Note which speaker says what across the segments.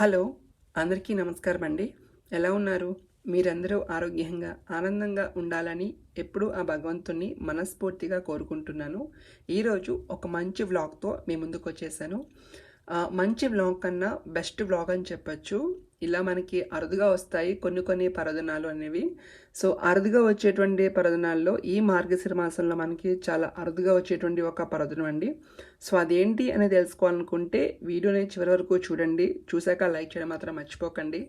Speaker 1: Hello అందరికీ నమస్కారం అండి ఎలా ఉన్నారు? మీరందరూ ఆరోగ్యంగా ఆనందంగా ఉండాలని ఎప్పుడూ ఆ భగవంతుణ్ణి మనస్ఫూర్తిగా కోరుకుంటున్నాను. ఈరోజు ఒక మంచి వ్లాగ్తో మీ ముందుకు వచ్చేసాను మంచి వ్లాగ్ కన్నా బెస్ట్ వ్లాగ్ అని చెప్పచ్చు. ఇలా మనకి అరుదుగా వస్తాయి కొన్ని కొన్ని పరదనాలు అనేవి. సో అరుదుగా వచ్చేటువంటి పరదనాల్లో ఈ మార్గశిర మాసంలో మనకి చాలా అరుదుగా వచ్చేటువంటి ఒక పరదనం అండి. సో అదేంటి అని తెలుసుకోవాలనుకుంటే వీడియోని చివరి వరకు చూడండి. చూశాక లైక్ చేయడం మాత్రం మర్చిపోకండి.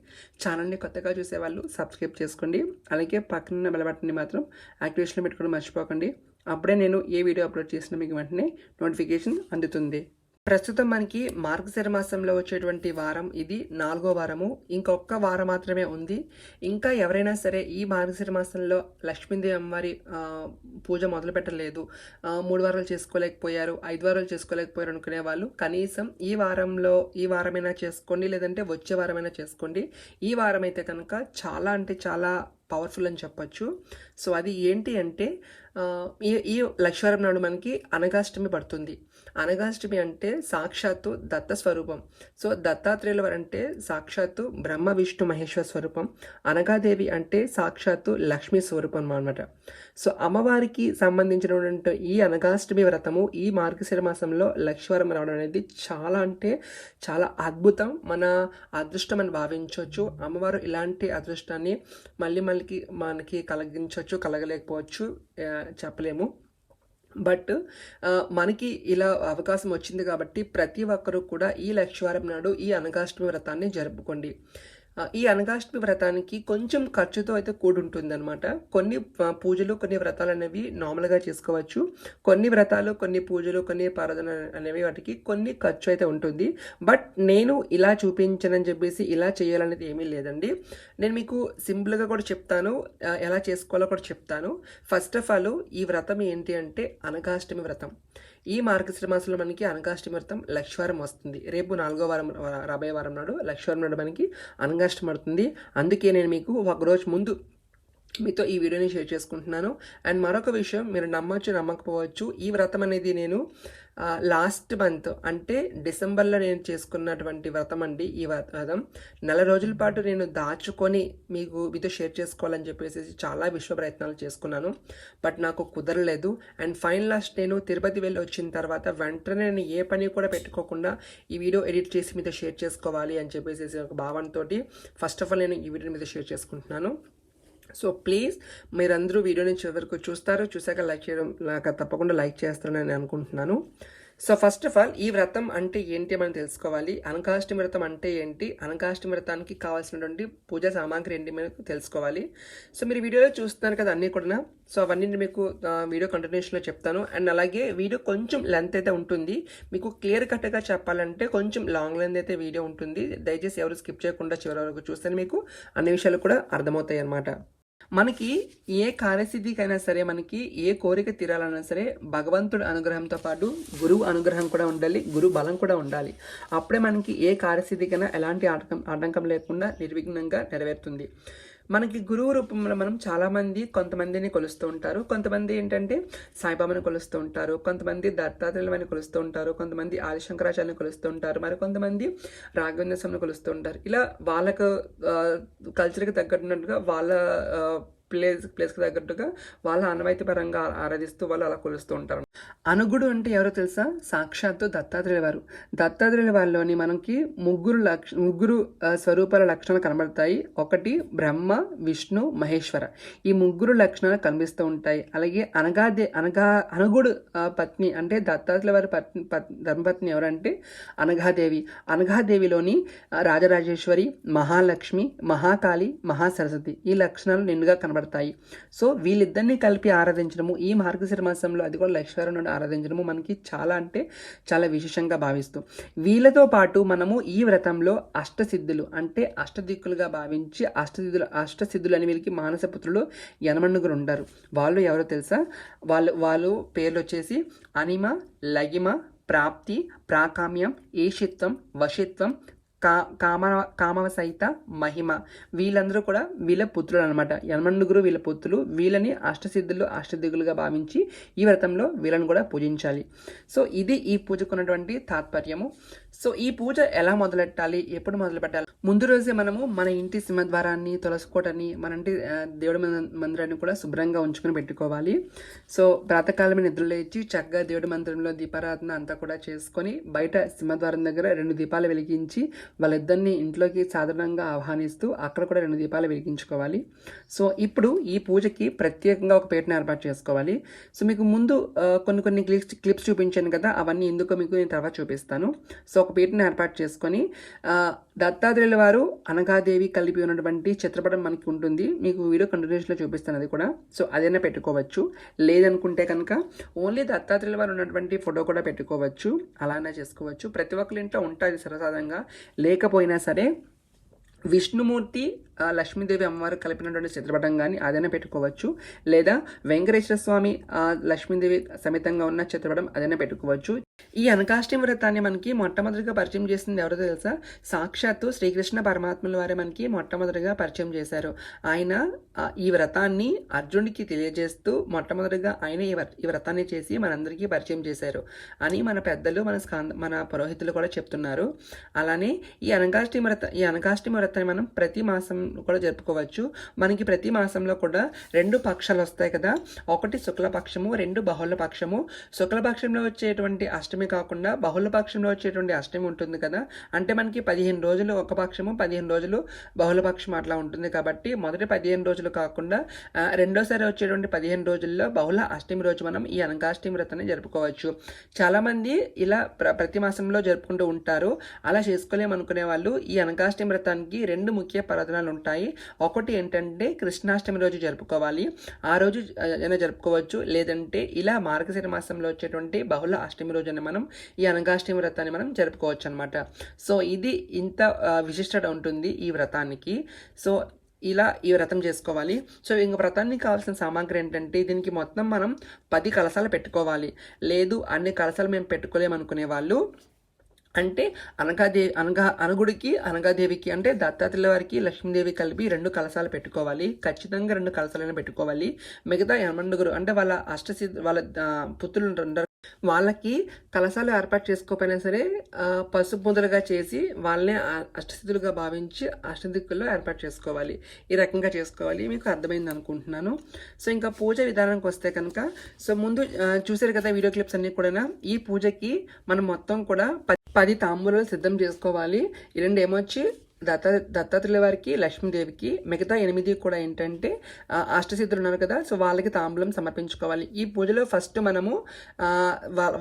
Speaker 1: ఛానల్ని కొత్తగా చూసేవాళ్ళు సబ్స్క్రైబ్ చేసుకోండి. అలాగే పక్కన బెల్ బటన్ని మాత్రం యాక్టివేషన్లో పెట్టుకోవడం మర్చిపోకండి. అప్పుడే నేను ఏ వీడియో అప్లోడ్ చేసినా మీకు వెంటనే నోటిఫికేషన్ అందుతుంది. ప్రస్తుతం మనకి మార్గశిర మాసంలో వచ్చేటువంటి వారం ఇది. నాలుగో వారము. ఇంకొక వారం మాత్రమే ఉంది. ఇంకా ఎవరైనా సరే ఈ మార్గశిర మాసంలో లక్ష్మీదేవి అమ్మవారి పూజ మొదలు పెట్టలేదు. మూడు వారాలు చేసుకోలేకపోయారు. ఐదు వారాలు చేసుకోలేకపోయారు అనుకునే వాళ్ళు కనీసం ఈ వారంలో ఈ వారమైనా చేసుకోండి లేదంటే వచ్చే వారమైనా చేసుకోండి. ఈ వారం అయితే కనుక చాలా అంటే చాలా పవర్ఫుల్ అని చెప్పొచ్చు. సో అది ఏంటి అంటే ఈ ఈ లక్ష్మీవారం నాడు మనకి అనగాష్టమి పడుతుంది. అనగాష్టమి అంటే సాక్షాత్తు దత్త స్వరూపం సో దత్తాత్రేయుల వారు అంటే సాక్షాత్తు బ్రహ్మ విష్ణు మహేశ్వర స్వరూపం. అనగాదేవి అంటే సాక్షాత్తు లక్ష్మీ స్వరూపం అనమాట సో అమ్మవారికి సంబంధించినటువంటి ఈ అనగాష్టమి వ్రతము ఈ మార్గశిర మాసంలో లక్ష్మీవారం రావడం అనేది చాలా అంటే చాలా అద్భుతం. మన అదృష్టం అని భావించవచ్చు. అమ్మవారు ఇలాంటి అదృష్టాన్ని మళ్ళీ మళ్ళీ మనకి కలిగించవచ్చు కలగలేకపోవచ్చు. చెప్పలేము. బట్ మనకి ఇలా అవకాశం వచ్చింది కాబట్టి ప్రతి ఒక్కరూ కూడా ఈ లక్ష్మీవారం నాడు ఈ అనగాష్టమి వ్రతాన్ని జరుపుకోండి. ఈ అనగాష్టమి వ్రతానికి కొంచెం ఖర్చుతో అయితే కూడుంటుంది అనమాట కొన్ని పూజలు కొన్ని వ్రతాలు అనేవి నార్మల్గా చేసుకోవచ్చు. కొన్ని వ్రతాలు కొన్ని పూజలు కొన్ని పారాధన అనేవి వాటికి కొన్ని ఖర్చు అయితే ఉంటుంది. బట్ నేను ఇలా చూపించనని చెప్పేసి ఇలా చేయాలనేది ఏమీ లేదండి. నేను మీకు సింపుల్గా కూడా చెప్తాను. ఎలా చేసుకోవాలో కూడా చెప్తాను. ఫస్ట్ ఆఫ్ ఆల్ ఈ వ్రతం ఏంటి అంటే అనగాష్టమి వ్రతం. ఈ మార్గశిర మాసంలో మనకి అనగాష్టమర్థం లక్ష్వారం వస్తుంది. రేపు నాలుగో వారం రాబోయే వారం నాడు లక్ష్వారం నాడు మనకి అనగాష్టమి పడుతుంది అందుకే నేను మీకు ఒక రోజు ముందు మీతో ఈ వీడియోని షేర్ చేసుకుంటున్నాను. అండ్ మరొక విషయం మీరు నమ్మచ్చు నమ్మకపోవచ్చు ఈ వ్రతం అనేది నేను లాస్ట్ మంత్ అంటే డిసెంబర్లో నేను చేసుకున్నటువంటి వ్రతం అండి ఈ వ్రతం. నెల రోజుల పాటు నేను దాచుకొని మీకు మీతో షేర్ చేసుకోవాలని చెప్పేసి చాలా విశ్వ ప్రయత్నాలు చేసుకున్నాను. బట్ నాకు కుదరలేదు. అండ్ ఫైన్ లాస్ట్ నేను తిరుపతి వెళ్ళి వచ్చిన తర్వాత వెంటనే నేను ఏ పని కూడా పెట్టుకోకుండా ఈ వీడియో ఎడిట్ చేసి మీతో షేర్ చేసుకోవాలి అని చెప్పేసి ఒక భావనతోటి ఫస్ట్ ఆఫ్ ఆల్ నేను ఈ వీడియోని మీతో షేర్ చేసుకుంటున్నాను. సో ప్లీజ్ మీరందరూ వీడియోని చివరికి చూస్తారో చూసాక లైక్ చేయడం నాకు తప్పకుండా లైక్ చేస్తారని నేను అనుకుంటున్నాను. సో ఫస్ట్ ఆఫ్ ఆల్ ఈ వ్రతం అంటే ఏంటి మనం తెలుసుకోవాలి. అనకాష్టమి వ్రతం అంటే ఏంటి? అనకాష్టమి వ్రతానికి కావాల్సినటువంటి పూజా సామాగ్రి ఏంటి మీరు తెలుసుకోవాలి. సో మీరు వీడియోలో చూస్తున్నారు కదా అన్నీ కూడా సో అవన్నీ మీకు వీడియో కంటిన్యూషన్లో చెప్తాను. అండ్ అలాగే వీడియో కొంచెం లెంత్ అయితే ఉంటుంది. మీకు క్లియర్ కట్గా చెప్పాలంటే కొంచెం లాంగ్ లెంత్ అయితే వీడియో ఉంటుంది. దయచేసి ఎవరు స్కిప్ చేయకుండా చివరి వరకు చూస్తే మీకు అన్ని విషయాలు కూడా అర్థమవుతాయి అన్నమాట మనకి ఏ కార్యసిద్ధికైనా సరే మనకి ఏ కోరిక తీరాలన్నా సరే భగవంతుడి అనుగ్రహంతో పాటు గురువు అనుగ్రహం కూడా ఉండాలి గురు బలం కూడా ఉండాలి. అప్పుడే మనకి ఏ కార్యసిద్ధికైనా ఎలాంటి ఆటంకం ఆటంకం లేకుండా నిర్విఘ్నంగా నెరవేరుతుంది. మనకి గురువు రూపంలో మనం చాలామంది కొంతమందిని కొలుస్తూ ఉంటారు. కొంతమంది ఏంటంటే సాయిబాబాని కొలుస్తూ ఉంటారు. కొంతమంది దత్తాత్రేయులని కొలుస్తూ ఉంటారు. కొంతమంది ఆదిశంకరాచార్యని కొలుస్తూ ఉంటారు. మరి కొంతమంది రాఘవేంద్ర స్వామిని కొలుస్తూ ఉంటారు. ఇలా వాళ్ళకు కల్చర్కి తగ్గట్టుగా వాళ్ళ ప్లేస్ ప్లేస్కి తగ్గట్టుగా వాళ్ళ అనవైతి పరంగా ఆరాధిస్తూ వాళ్ళు అలా కొలుస్తూ ఉంటారు. అనుగుడు అంటే ఎవరో తెలుసా? సాక్షాత్తు దత్తాత్రేయుల వారు. దత్తాత్రేయుల వారిలోని మనకి ముగ్గురు లక్ష ముగ్గురు స్వరూపాల లక్షణాలు కనబడతాయి. ఒకటి బ్రహ్మ విష్ణు మహేశ్వర. ఈ ముగ్గురు లక్షణాలు కనిపిస్తూ ఉంటాయి. అలాగే అనగాదే అనగా అనుగుడు పత్ని అంటే దత్తాత్రేయుల వారి పత్ని పత్- ధర్మపత్ని ఎవరంటే అనఘాదేవి అనఘాదేవిలోని రాజరాజేశ్వరి మహాలక్ష్మి మహాకాళి మహాసరస్వతి. ఈ లక్షణాలు నిండుగా కనబడతాయి. సో వీళ్ళిద్దరిని కలిపి ఆరాధించడము ఈ మార్గశిర మాసంలో అది కూడా లక్ష్మీవారం ఆరాధించడము మనకి చాలా అంటే చాలా విశేషంగా భావిస్తూ. వీళ్ళతో పాటు మనము ఈ వ్రతంలో అష్టసిద్ధులు అంటే అష్టదిక్కులుగా భావించి అష్టసిద్ధులు అష్టసిద్ధులు అని వీళ్ళకి మానసపుత్రులు యనమణుగురు ఉంటారు వాళ్ళు ఎవరో తెలుసా? వాళ్ళు వాళ్ళు పేర్లు వచ్చేసి అనిమ లగిమ ప్రాప్తి ప్రాకామ్యం ఏషిత్వం వశిత్వం కా కామ కామవ సహిత మహిమ. వీళ్ళందరూ కూడా వీళ్ళ పుత్రులు అనమాట యనమన్నుగురు వీళ్ళ పుత్రులు వీళ్ళని అష్టసిద్ధులు అష్టదిగులుగా భావించి ఈ వ్రతంలో వీళ్ళని కూడా పూజించాలి. సో ఇది ఈ పూజకున్నటువంటి తాత్పర్యము. సో ఈ పూజ ఎలా మొదలెట్టాలి? ఎప్పుడు మొదలు పెట్టాలి ముందు రోజే మనము మన ఇంటి సింహద్వారాన్ని తులసుకోటని మన ఇంటి దేవుడి మంద- మందిరాన్ని కూడా శుభ్రంగా ఉంచుకుని పెట్టుకోవాలి. సో ప్రాతకాలమే నిద్ర లేచి చక్కగా దేవుడి మందిరంలో దీపారాధన అంతా కూడా చేసుకొని బయట సింహద్వారం దగ్గర రెండు దీపాలు వెలిగించి వాళ్ళిద్దరిని ఇంట్లోకి సాధారణంగా ఆహ్వానిస్తూ అక్కడ కూడా రెండు దీపాలు వెలిగించుకోవాలి. సో ఇప్పుడు ఈ పూజకి ప్రత్యేకంగా ఒక పేటను ఏర్పాటు చేసుకోవాలి. సో మీకు ముందు కొన్ని కొన్ని క్లిప్స్ క్లిప్స్ చూపించాను కదా అవన్నీ ఎందుకో మీకు నేను తర్వాత చూపిస్తాను. సో ఒక పీటను ఏర్పాటు చేసుకొని దత్తాత్రేయుల వారు అనగాదేవి కలిపి ఉన్నటువంటి చిత్రపటం మనకి ఉంటుంది. మీకు వీడియో కంటిన్యూషన్లో చూపిస్తాను అది కూడా. సో అదైనా పెట్టుకోవచ్చు. లేదనుకుంటే కనుక ఓన్లీ దత్తాత్రేయుల వారు ఉన్నటువంటి ఫోటో కూడా పెట్టుకోవచ్చు. అలానే చేసుకోవచ్చు. ప్రతి ఒక్కరి ఇంట్లో ఉంటుంది సరసాదంగా లేకపోయినా సరే విష్ణుమూర్తి లక్ష్మీదేవి అమ్మవారు కలిపినటువంటి చిత్రపటం కానీ అదైనా పెట్టుకోవచ్చు. లేదా వెంకటేశ్వర స్వామి లక్ష్మీదేవి సమేతంగా ఉన్న చిత్రపటం అదైనా పెట్టుకోవచ్చు. ఈ అనకాష్టి వ్రతాన్ని మనకి మొట్టమొదటిగా పరిచయం చేసింది ఎవరో తెలుసా? సాక్షాత్తు శ్రీకృష్ణ పరమాత్మల వారే మనకి మొట్టమొదటిగా పరిచయం చేశారు. ఆయన ఈ వ్రతాన్ని అర్జునుడికి తెలియజేస్తూ మొట్టమొదటిగా ఆయన ఈ వ్ర- ఈ వ్రతాన్ని చేసి మనందరికీ పరిచయం చేశారు అని మన పెద్దలు మన స్కాంద మన పురోహితులు కూడా చెప్తున్నారు. అలానే ఈ అనకాష్టి వ్రత ఈ అనకాష్టి వ్రతాన్ని మనం ప్రతి మాసం కూడా జరుపుకోవచ్చు. మనకి ప్రతి మాసంలో కూడా రెండు పక్షాలు వస్తాయి కదా. ఒకటి శుక్లపక్షము రెండు బహుళ పక్షము శుక్లపక్షంలో వచ్చేటువంటి అష్టమి కాకుండా బహుళ పక్షంలో వచ్చేటువంటి అష్టమి ఉంటుంది కదా. అంటే మనకి పదిహేను రోజులు ఒక పక్షము పదిహేను రోజులు బహుళ పక్షం అట్లా ఉంటుంది కాబట్టి మొదటి పదిహేను రోజులు కాకుండా రెండోసారి వచ్చేటువంటి పదిహేను రోజుల్లో బహుళ అష్టమి రోజు మనం ఈ అనకాష్టమి వ్రతాన్ని జరుపుకోవచ్చు. చాలామంది ఇలా ప్ర ప్రతి మాసంలో జరుపుకుంటూ ఉంటారు. అలా చేసుకోలేమనుకునే వాళ్ళు ఈ అనకాష్టమి వ్రతానికి రెండు ముఖ్య పర్వదనాలు ఉంటాయి. ఉంటాయి. ఒకటి ఏంటంటే కృష్ణాష్టమి రోజు జరుపుకోవాలి. ఆ రోజు అయినా జరుపుకోవచ్చు. లేదంటే ఇలా మార్గశిర మాసంలో వచ్చేటువంటి బహుళ అష్టమి రోజున మనం ఈ అనగాష్టమి వ్రతాన్ని మనం జరుపుకోవచ్చు అనమాట సో ఇది ఇంత విశిష్టత ఉంటుంది ఈ వ్రతానికి. సో ఇలా ఈ వ్రతం చేసుకోవాలి. సో ఇంక వ్రతానికి కావాల్సిన సామాగ్రి ఏంటంటే దీనికి మొత్తం మనం పది కలసాలు పెట్టుకోవాలి. లేదు అన్ని కలసాలు మేము పెట్టుకోలేమనుకునే వాళ్ళు అంటే అనగాదేవి అనగా అనుగుడికి అనగాదేవికి అంటే దత్తాత్రేయుల వారికి లక్ష్మీదేవి కలిపి రెండు కలశాలు పెట్టుకోవాలి. ఖచ్చితంగా రెండు కలశాలను పెట్టుకోవాలి. మిగతా యమనుగురు అంటే వాళ్ళ అష్టసిద్ధి వాళ్ళ పుత్రులు ఉంటారు వాళ్ళకి కలశాలు ఏర్పాటు చేసుకోకపోయినా సరే పసుపు ముద్రగా చేసి వాళ్ళని అష్టసిద్ధులుగా భావించి అష్టదిక్కుల్లో ఏర్పాటు చేసుకోవాలి. ఈ రకంగా చేసుకోవాలి. మీకు అర్థమైంది అనుకుంటున్నాను. సో ఇంకా పూజ విధానానికి వస్తే కనుక సో ముందు చూసారు చూశారు కదా వీడియో క్లిప్స్ అన్నీ కూడా ఈ పూజకి మనం మొత్తం కూడా పది తాంబూలాలు సిద్ధం చేసుకోవాలి. ఈ రెండు ఏమొచ్చి? దత్త దత్తాత్రేయుల వారికి లక్ష్మీదేవికి మిగతా ఎనిమిది కూడా ఏంటంటే అష్టసిద్ధులు ఉన్నారు కదా సో వాళ్ళకి తాంబూలం సమర్పించుకోవాలి. ఈ పూజలో ఫస్ట్ మనము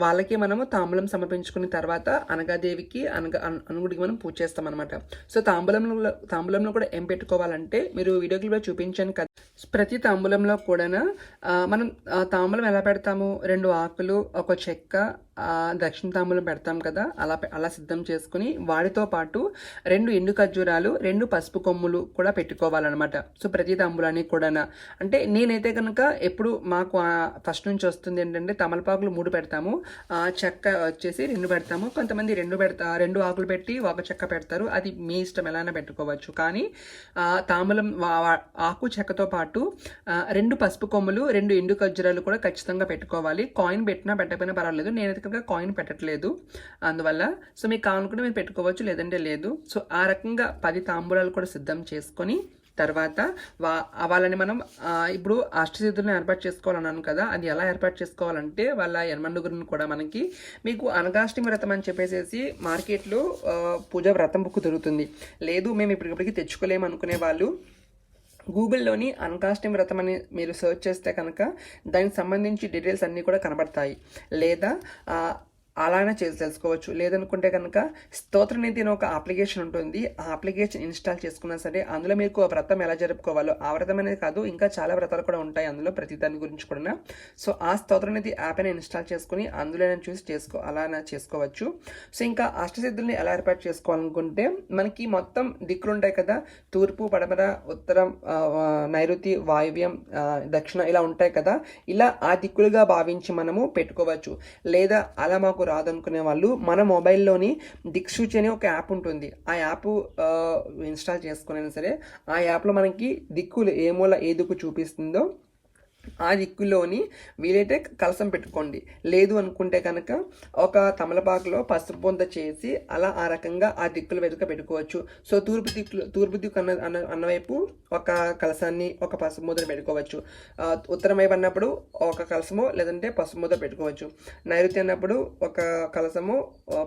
Speaker 1: వాళ్ళకి మనము తాంబూలం సమర్పించుకున్న తర్వాత అనగాదేవికి అనగ అనుగుడికి మనం పూజ చేస్తాం అనమాట సో తాంబూలంలో తాంబూలంలో కూడా ఏం పెట్టుకోవాలంటే మీరు వీడియో క్లిప్లో చూపించాను కదా ప్రతి తాంబూలంలో కూడా మనం తాంబూలం ఎలా పెడతాము? రెండు ఆకులు ఒక చెక్క దక్షిణ తాంబూలం పెడతాం కదా అలా పె- అలా సిద్ధం చేసుకుని వాటితో పాటు రెండు ఎండు ఖర్జూరాలు రెండు పసుపు కొమ్ములు కూడా పెట్టుకోవాలన్నమాట. సో ప్రతి తాంబూలానికి కూడా అంటే నేనైతే కనుక ఎప్పుడు మాకు ఫస్ట్ నుంచి వస్తుంది ఏంటంటే తమలపాకులు మూడు పెడతాము చెక్క వచ్చేసి రెండు పెడతాము కొంతమంది రెండు పెడతా రెండు ఆకులు పెట్టి ఒక చెక్క పెడతారు అది మీ ఇష్టం ఎలా పెట్టుకోవచ్చు. కానీ తాంబూలం వా- ఆకు చెక్కతో పాటు పాటు రెండు పసుపు కొమ్ములు రెండు ఎండు ఖర్జూరాలు కూడా ఖచ్చితంగా పెట్టుకోవాలి. కాయిన్ పెట్టినా పెట్టకపోయినా పర్వాలేదు. నేనైతే కనుక కాయిన్ పెట్టట్లేదు. అందువల్ల సో మీకు కావాలనుకుంటే మీరు పెట్టుకోవచ్చు లేదంటే లేదు. సో ఆ రకంగా పది తాంబూలాలు కూడా సిద్ధం చేసుకొని తర్వాత వా వాళ్ళని మనం ఇప్పుడు అష్టసిద్ధులను ఏర్పాటు చేసుకోవాలన్నాను కదా అది ఎలా ఏర్పాటు చేసుకోవాలంటే వాళ్ళ యనమండుగురిని కూడా మనకి మీకు అనగాష్టమి వ్రతం అని చెప్పేసి మార్కెట్లో పూజ వ్రతం బుక్ దొరుకుతుంది. లేదు మేము ఇప్పటికప్పటికి తెచ్చుకోలేము అనుకునే వాళ్ళు గూగుల్లోని అన్కాస్టింగ్ వ్రతం అని మీరు సెర్చ్ చేస్తే కనుక దానికి సంబంధించి డీటెయిల్స్ అన్నీ కూడా కనబడతాయి. లేదా అలానే చేసి తెలుసుకోవచ్చు. లేదనుకుంటే కనుక స్తోత్రనిధి అని ఒక అప్లికేషన్ ఉంటుంది. ఆ అప్లికేషన్ ఇన్స్టాల్ చేసుకున్నా సరే అందులో మీకు వ్రతం ఎలా జరుపుకోవాలో ఆ వ్రతం అనేది కాదు ఇంకా చాలా వ్రతాలు కూడా ఉంటాయి అందులో ప్రతి దాని గురించి కూడా. సో ఆ స్తోత్రనిధి యాప్ అని ఇన్స్టాల్ చేసుకుని అందులోనే చూసి చేసుకో అలానే చేసుకోవచ్చు. సో ఇంకా అష్టసిద్ధుల్ని ఎలా ఏర్పాటు చేసుకోవాలనుకుంటే మనకి మొత్తం దిక్కులు ఉంటాయి కదా. తూర్పు పడమర ఉత్తరం నైరుతి వాయువ్యం దక్షిణ ఇలా ఉంటాయి కదా. ఇలా ఆ దిక్కులుగా భావించి మనము పెట్టుకోవచ్చు. లేదా అలా మాకు రాదనుకునే వాళ్ళు మన మొబైల్లోని దిక్సూచి అనే ఒక యాప్ ఉంటుంది. ఆ యాప్ ఇన్స్టాల్ చేసుకునైనా సరే ఆ యాప్లో మనకి దిక్కులు ఏ మూల ఏ దిక్కు చూపిస్తుందో ఆ దిక్కులోని వీలైతే కలసం పెట్టుకోండి. లేదు అనుకుంటే కనుక ఒక తమలపాకులో పసుపు పొంత చేసి అలా ఆ రకంగా ఆ దిక్కుల వెనుక పెట్టుకోవచ్చు. సో తూర్పు దిక్కులు తూర్పు దిక్కు అన్న అన్న అన్నవైపు ఒక కలసాన్ని ఒక పసుపు ముద్ర పెట్టుకోవచ్చు. ఉత్తరం వైపు అన్నప్పుడు ఒక కలసము లేదంటే పసుపు ముద్ర పెట్టుకోవచ్చు. నైరుతి అన్నప్పుడు ఒక కలసము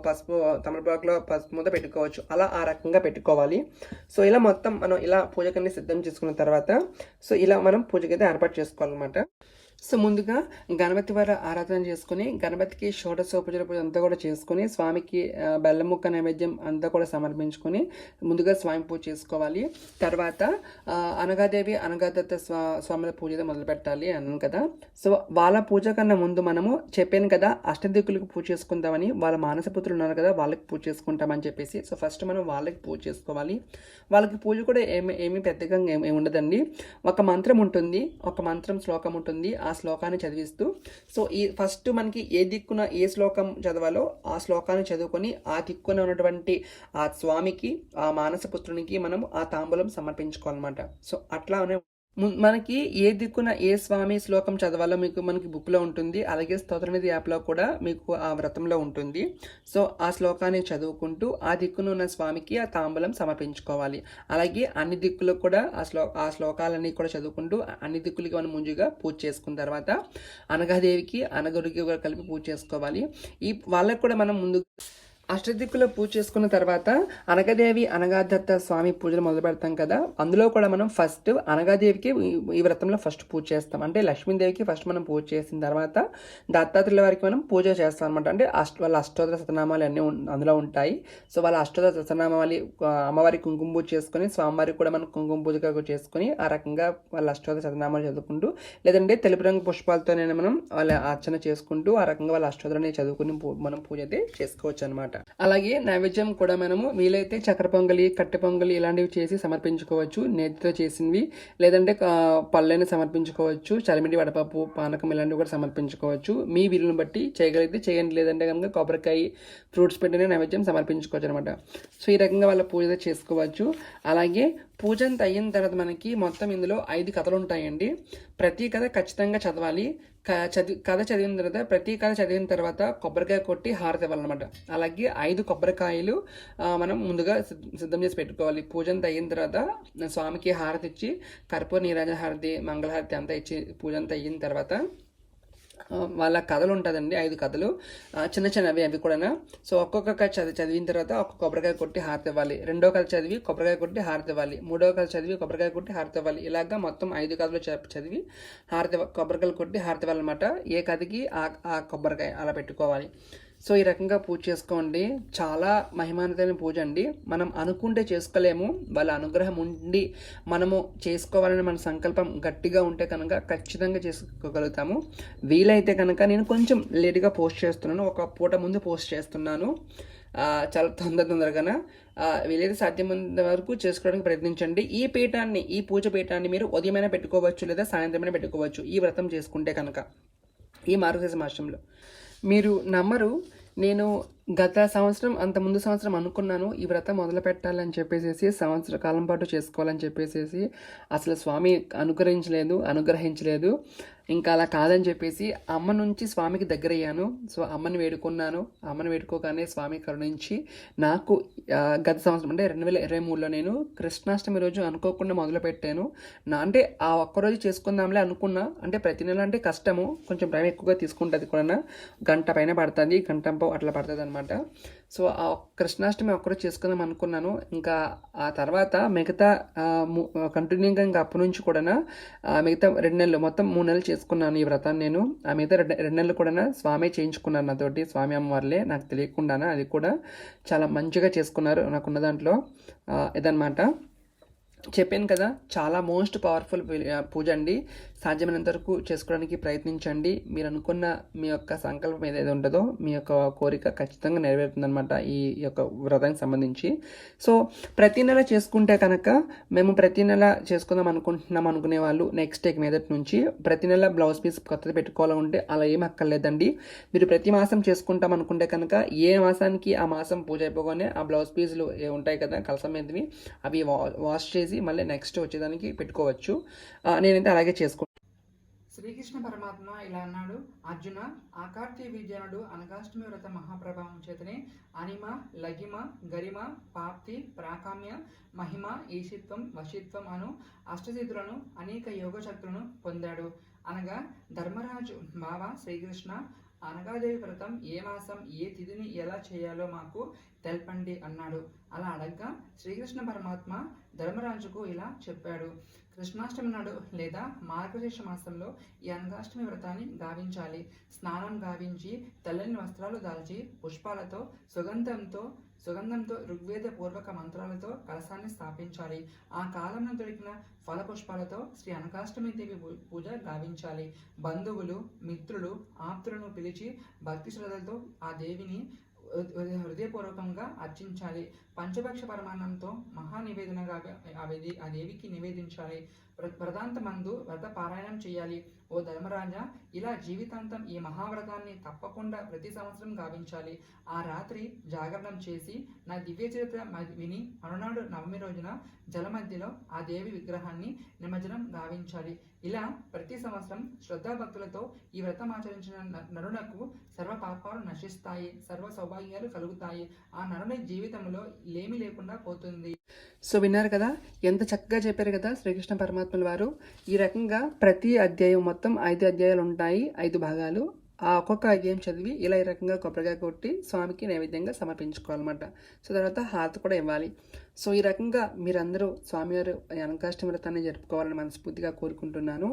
Speaker 1: పసుపు తమలపాకులో పసుపు ముద్ర పెట్టుకోవచ్చు. అలా ఆ రకంగా పెట్టుకోవాలి. సో ఇలా మొత్తం మనం ఇలా పూజకన్ని సిద్ధం చేసుకున్న తర్వాత సో ఇలా మనం పూజకైతే ఏర్పాటు చేసుకోవాలన్నమాట. மாட்டேன் సో ముందుగా గణపతి వారి ఆరాధన చేసుకుని గణపతికి షోడశోపచార పూజ అంతా కూడా చేసుకుని స్వామికి బెల్లం ముక్క నైవేద్యం అంతా కూడా సమర్పించుకొని ముందుగా స్వామి పూజ చేసుకోవాలి. తర్వాత అనగాదేవి అనగాదత్త స్వా స్వాముల పూజ మొదలు పెట్టాలి అన్నాను కదా. సో వాళ్ళ పూజ కన్నా ముందు మనము చెప్పాను కదా అష్టదిక్కులకు పూజ చేసుకుందామని వాళ్ళ మానసపుత్రులు ఉన్నారు కదా వాళ్ళకి పూజ చేసుకుంటామని చెప్పేసి. సో ఫస్ట్ మనం వాళ్ళకి పూజ చేసుకోవాలి. వాళ్ళకి పూజ కూడా ఏమి ఏమి పెద్దగా ఏమి ఉండదండి. ఒక మంత్రం ఉంటుంది ఒక మంత్రం శ్లోకం ఉంటుంది. ఆ శ్లోకాన్ని చదివిస్తూ సో ఈ ఫస్ట్ మనకి ఏ దిక్కున ఏ శ్లోకం చదవాలో ఆ శ్లోకాన్ని చదువుకొని ఆ దిక్కున ఉన్నటువంటి ఆ స్వామికి ఆ మానసపుత్రునికి మనం ఆ తాంబూలం సమర్పించుకోవాలన్నమాట. సో అట్లానే మనకి ఏ దిక్కున ఏ స్వామి శ్లోకం చదవాలో మీకు మనకి బుక్లో ఉంటుంది. అలాగే స్తోత్రనిధి యాప్లో కూడా మీకు ఆ వ్రతంలో ఉంటుంది. సో ఆ శ్లోకాన్ని చదువుకుంటూ ఆ దిక్కున ఉన్న స్వామికి ఆ తాంబూలం సమర్పించుకోవాలి. అలాగే అన్ని దిక్కులకు కూడా ఆ శ్లో ఆ శ్లోకాలన్నీ కూడా చదువుకుంటూ అన్ని దిక్కులకి మనం ముందుగా పూజ చేసుకున్న తర్వాత అనగాదేవికి అనగురికి కూడా కలిపి పూజ చేసుకోవాలి. ఈ వాళ్ళకి కూడా మనం ముందు అష్టదిక్కులో పూజ చేసుకున్న తర్వాత అనగదేవి అనగాదత్త స్వామి పూజలు మొదలు పెడతాం కదా. అందులో కూడా మనం ఫస్ట్ అనగాదేవికి ఈ- వ్రతంలో ఫస్ట్ పూజ చేస్తాం. అంటే లక్ష్మీదేవికి ఫస్ట్ మనం పూజ చేసిన తర్వాత దత్తాత్రేయుల వారికి మనం పూజ చేస్తాం అనమాట అంటే అష్ట వాళ్ళ అష్టోత్తర సతనామాలు అన్నీ అందులో ఉంటాయి. సో వాళ్ళ అష్టోత్తర శతనామాలు అమ్మవారి కుంకుమ పూజ చేసుకుని స్వామివారికి కూడా మనం కుంకుమ పూజగా చేసుకుని ఆ రకంగా వాళ్ళ అష్టోత్తర సతనామాలు చదువుకుంటూ లేదంటే తెలుపు రంగు పుష్పాలతోనే మనం వాళ్ళ అర్చన చేసుకుంటూ ఆ రకంగా వాళ్ళ అష్టోత్తరాన్ని చదువుకుని మనం పూజ అయితే చేసుకోవచ్చు అనమాట అలాగే నైవేద్యం కూడా మనము వీలైతే చక్కెర పొంగలి కట్టె పొంగలి ఇలాంటివి చేసి సమర్పించుకోవచ్చు. నేతితో చేసినవి లేదంటే పళ్ళైన సమర్పించుకోవచ్చు చలిమిడి వడపప్పు పానకం ఇలాంటివి కూడా సమర్పించుకోవచ్చు. మీ వీలుని బట్టి చేయగలిగితే చేయండి. లేదంటే కనుక కొబ్బరికాయ ఫ్రూట్స్ పెట్టిన నైవేద్యం సమర్పించుకోవచ్చు అనమాట సో ఈ రకంగా వాళ్ళ పూజ చేసుకోవచ్చు. అలాగే పూజ అంతా అయిన తర్వాత మనకి మొత్తం ఇందులో ఐదు కథలు ఉంటాయండి ప్రతి కథ ఖచ్చితంగా చదవాలి. క- చదివి కథ చదివిన తర్వాత ప్రతి కథ చదివిన తర్వాత కొబ్బరికాయ కొట్టి హారతి ఇవ్వాలన్నమాట. అలాగే ఐదు కొబ్బరికాయలు మనం ముందుగా సిద్ధం చేసి పెట్టుకోవాలి. పూజ అంతా అయిన తర్వాత స్వామికి హారతి ఇచ్చి కర్పూర నీరాజన హారతి మంగళహారతి అంతా ఇచ్చి పూజ అంతా అయిన తర్వాత వాళ్ళ కథలు ఉంటుందండి ఐదు కథలు. చిన్న చిన్నవి అవి కూడా సో ఒక్కొక్క కథ చదివి చదివిన తర్వాత ఒక్క కొబ్బరికాయ కొట్టి హారతివ్వాలి. రెండో కథ చదివి కొబ్బరికాయ కొట్టి హారతివ్వాలి. మూడో కథ చదివి కొబ్బరికాయ కొట్టి హారతివ్వాలి. ఇలాగా మొత్తం ఐదు కథలు చదివి హారతి కొబ్బరికాయలు కొట్టి హారతివ్వాలన్నమాట. ఏ కథకి ఆ ఆ కొబ్బరికాయ అలా పెట్టుకోవాలి. సో ఈ రకంగా పూజ చేసుకోండి. చాలా మహిమానితైన పూజ అండి. మనం అనుకుంటే చేసుకోలేము. వాళ్ళ అనుగ్రహం ఉండి మనము చేసుకోవాలని మన సంకల్పం గట్టిగా ఉంటే కనుక ఖచ్చితంగా చేసుకోగలుగుతాము. వీలైతే కనుక నేను కొంచెం లేట్గా పోస్ట్ చేస్తున్నాను. ఒక పూట ముందు పోస్ట్ చేస్తున్నాను. చాలా తొందర తొందరగా వీలైతే సాధ్యమైనంత వరకు చేసుకోవడానికి ప్రయత్నించండి. ఈ పీఠాన్ని ఈ పూజ పీఠాన్ని మీరు ఉదయమైనా పెట్టుకోవచ్చు లేదా సాయంత్రమైనా పెట్టుకోవచ్చు. ఈ వ్రతం చేసుకుంటే కనుక. ఈ మార్గశిర మాసంలో మీరు నమ్మరు నేను గత సంవత్సరం అంత ముందు సంవత్సరం అనుకున్నాను ఈ వ్రతం మొదలు పెట్టాలని చెప్పేసి సంవత్సర కాలం పాటు చేసుకోవాలని చెప్పేసి అసలు స్వామి అనుగ్రహించలేదు అనుగ్రహించలేదు. ఇంకా అలా కాదని చెప్పేసి అమ్మ నుంచి స్వామికి దగ్గరయ్యాను. సో అమ్మని వేడుకున్నాను. అమ్మని వేడుకోగానే స్వామి కరుణించి నాకు గత సంవత్సరం అంటే రెండు వేల ఇరవై మూడులో నేను కృష్ణాష్టమి రోజు అనుకోకుండా మొదలుపెట్టాను. నా అంటే ఆ ఒక్కరోజు చేసుకుందాంలే అనుకున్నా. అంటే ప్రతి నెల అంటే కష్టము. కొంచెం టైం ఎక్కువగా తీసుకుంటుంది కూడా. గంట పైన పడుతుంది గంట అట్లా పడుతుంది అనమాట సో ఆ కృష్ణాష్టమి ఒక్కరు చేసుకుందాం అనుకున్నాను. ఇంకా ఆ తర్వాత మిగతా కంటిన్యూగా ఇంకా అప్పటి నుంచి కూడా మిగతా రెండు నెలలు మొత్తం మూడు నెలలు చేసుకున్నాను ఈ వ్రతాన్ని నేను. ఆ మిగతా రెండు రెండు నెలలు కూడా స్వామి చేయించుకున్నాను నాతోటి స్వామి అమ్మవార్లే. నాకు తెలియకుండానే అది కూడా చాలా మంచిగా చేసుకున్నారు నాకున్న దాంట్లో. ఆ, ఇదన్నమాట. చెప్పాను కదా చాలా మోస్ట్ పవర్ఫుల్ పూజ అండి. సాధ్యమైనంత వరకు చేసుకోవడానికి ప్రయత్నించండి. మీరు అనుకున్న మీ యొక్క సంకల్పం ఏదైతే ఉంటుందో మీ యొక్క కోరిక ఖచ్చితంగా నెరవేరుతుందన్నమాట ఈ యొక్క వ్రతానికి సంబంధించి. సో ప్రతి నెల చేసుకుంటే కనుక మేము ప్రతి నెల చేసుకుందాం అనుకుంటున్నాం అనుకునే వాళ్ళు నెక్స్ట్ డేకి మీదటి నుంచి ప్రతి నెల బ్లౌజ్ పీస్ కొత్తది పెట్టుకోవాలంటే అలా ఏం అక్కర్లేదండి. మీరు ప్రతి మాసం చేసుకుంటాం అనుకుంటే కనుక ఏ మాసానికి ఆ మాసం పూజ అయిపోగానే ఆ బ్లౌజ్ పీసులు ఏ ఉంటాయి కదా కలసం మీదవి అవి వా వాష్ చేసి మళ్ళీ నెక్స్ట్ వచ్చేదానికి పెట్టుకోవచ్చు. నేనైతే అలాగే చేసుకుంటాను
Speaker 2: శ్రీకృష్ణ పరమాత్మ ఇలా అన్నాడు అర్జున ఆకార్తీయ విద్యానుడు అనగాష్టమి వ్రత మహాప్రభావం చేతనే అనిమ లగిమ గరిమ పాప్తి ప్రాకామ్య మహిమ ఈశిత్వం వశిత్వం అను అష్టసిద్ధులను అనేక యోగ శక్తులను పొందాడు. అనగా ధర్మరాజు బావ శ్రీకృష్ణ అనగాదేవి వ్రతం ఏ మాసం ఏ తిథిని ఎలా చేయాలో మాకు తెలపండి అన్నాడు. అలా అడగ్గా శ్రీకృష్ణ పరమాత్మ రాజుకు ఇలా చెప్పాడు. కృష్ణాష్టమి నాడు లేదా మార్గశీర్ష మాసంలో ఈ అనగాష్టమి వ్రతాన్ని గావించాలి. స్నానం గావించి తెల్లని వస్త్రాలు దాల్చి పుష్పాలతో సుగంధంతో సుగంధంతో ఋగ్వేద పూర్వక మంత్రాలతో కలశాన్ని స్థాపించాలి. ఆ కాలంలో దొరికిన ఫల పుష్పాలతో శ్రీ అనకాష్టమి దేవి పూ- పూజ గావించాలి. బంధువులు మిత్రులు ఆప్తులను పిలిచి భక్తి శ్రద్ధలతో ఆ దేవిని హృదయపూర్వకంగా అర్చించాలి. పంచభక్ష పరమాణంతో మహా నివేదనగా ఆ దేవికి నివేదించాలి. ప్ర- ప్రధాంత మందు వ్రత పారాయణం చేయాలి. ఓ ధర్మరాజా ఇలా జీవితాంతం ఈ మహావ్రతాన్ని తప్పకుండా ప్రతి సంవత్సరం గావించాలి. ఆ రాత్రి జాగరణం చేసి నా దివ్య చరిత్ర విని మరునాడు నవమి రోజున జల మధ్యలో ఆ దేవి విగ్రహాన్ని నిమజ్జనం గావించాలి. ఇలా ప్రతి సంవత్సరం శ్రద్ధాభక్తులతో ఈ వ్రతం ఆచరించిన న- నరునకు సర్వ పాపాలు నశిస్తాయి సర్వ సౌభాగ్యాలు కలుగుతాయి. ఆ నరుని జీవితంలో లేమి లేకుండా పోతుంది.
Speaker 1: సో విన్నారు కదా ఎంత చక్కగా చెప్పారు కదా శ్రీకృష్ణ పరమాత్మల వారు. ఈ రకంగా ప్రతి అధ్యాయం మొత్తం ఐదు అధ్యాయాలు ఉంటాయి ఐదు భాగాలు. ఆ ఒక్కొక్క అధ్యాయం చదివి ఇలా ఈ రకంగా కొబ్బరికాయ కొట్టి స్వామికి నైవేద్యంగా సమర్పించుకోవాలన్నమాట. సో తర్వాత హారతి కూడా ఇవ్వాలి. సో ఈ రకంగా మీరందరూ స్వామివారు అనకాష్టమి వ్రతాన్ని జరుపుకోవాలని మనస్ఫూర్తిగా కోరుకుంటున్నాను.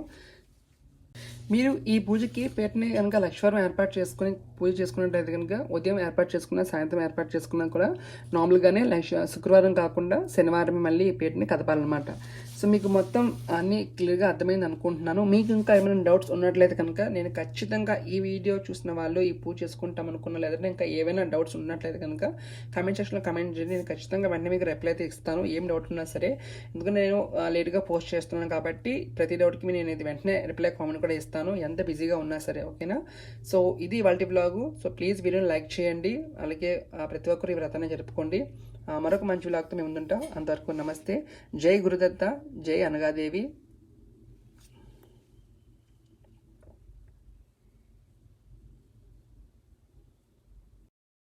Speaker 1: మీరు ఈ పూజకి పేటని కనుక లక్ష్మీవారం ఏర్పాటు చేసుకుని పూజ చేసుకున్నట్టయితే కనుక ఉదయం ఏర్పాటు చేసుకున్న సాయంత్రం ఏర్పాటు చేసుకున్నా కూడా నార్మల్గానే లక్ష శుక్రవారం కాకుండా శనివారం మళ్ళీ ఈ పేటని కదపాలన్నమాట. సో మీకు మొత్తం అన్నీ క్లియర్గా అర్థమైంది అనుకుంటున్నాను. మీకు ఇంకా ఏమైనా డౌట్స్ ఉన్నట్లయితే కనుక నేను ఖచ్చితంగా ఈ వీడియో చూసిన వాళ్ళు ఈ పూజ చేసుకుంటాం అనుకున్న లేదంటే ఇంకా ఏవైనా డౌట్స్ ఉన్నట్లయితే కనుక కమెంట్ సెక్షన్లో కమెంట్ చేయండి. నేను ఖచ్చితంగా వెంటనే మీకు రిప్లై అయితే ఇస్తాను. ఏం డౌట్ ఉన్నా సరే. ఎందుకంటే నేను లేట్గా పోస్ట్ చేస్తున్నాను కాబట్టి ప్రతి డౌట్కి నేను ఇది వెంటనే రిప్లై కామెంట్ కూడా ఇస్తాను ఎంత బిజీగా ఉన్నా సరే ఓకేనా? సో ఇది వాళ్ళ బ్లాగు. సో ప్లీజ్ వీడియోని లైక్ చేయండి. అలాగే ప్రతి ఒక్కరు ఈ వ్రతాన్ని జరుపుకోండి. మరొక మంచి బ్లాగ్తో మేము ముందుంటాం అంతవరకు నమస్తే. జై గురుదత్త జై అనగాదేవి.